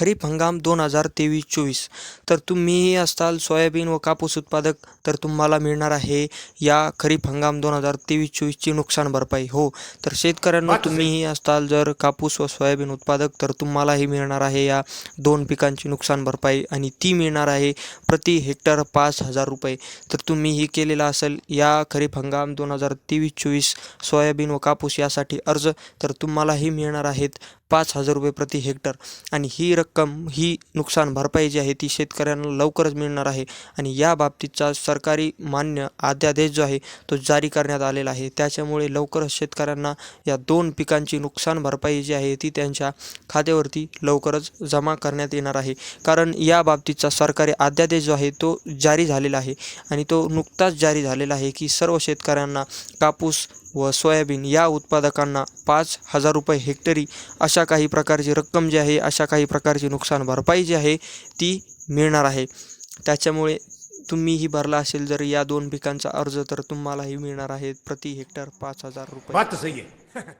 खरीप हंगाम दोन हजार तेवीस चोवीस तर तुम्हीही असताल सोयाबीन व कापूस उत्पादक तर तुम्हाला मिळणार आहे या खरीप हंगाम दोन हजार तेवीस चोवीसची नुकसान भरपाई. हो तर शेतकऱ्यांना तुम्हीही असताल जर कापूस व सोयाबीन उत्पादक तर तुम्हालाही मिळणार आहे या दोन पिकांची नुकसान भरपाई आणि ती मिळणार आहे प्रति हेक्टर पाच हजार रुपये. तर तुम्हीही केलेला असेल या खरीप हंगाम दोन हजार तेवीस चोवीस सोयाबीन व कापूस यासाठी अर्ज तर तुम्हालाही मिळणार आहेत पाच हजार रुपये प्रति हेक्टर. आणि ही रक्कम रक्कम ही नुकसान भरपाई जी आहे ती शेतकऱ्यांना लवकरच मिळणार आहे. आणि या बाबतीतचा सरकारी मान्य अध्यादेश जो आहे तो जारी करण्यात आलेला आहे. त्याच्यामुळे लवकरच शेतकऱ्यांना या दोन पिकांची नुकसान भरपाई जी आहे ती त्यांच्या खात्यावरती लवकरच जमा करण्यात येणार आहे. कारण या बाबतीतचा सरकारी अध्यादेश जो आहे तो जारी झालेला आहे. आणि तो नुकताच जारी झालेला आहे की सर्व शेतकऱ्यांना कापूस व सोयाबीन या उत्पादकांना पाच हजार रुपये हेक्टरी अशा काही प्रकारची रक्कम जी आहे अशा काही प्रकारची नुकसान भरपाई जी आहे ती मिळणार आहे. त्याच्यामुळे तुम्हीही भरला असेल जर या दोन पिकांचा अर्ज तर तुम्हालाही मिळणार आहे प्रति हेक्टर पाच हजार रुपये.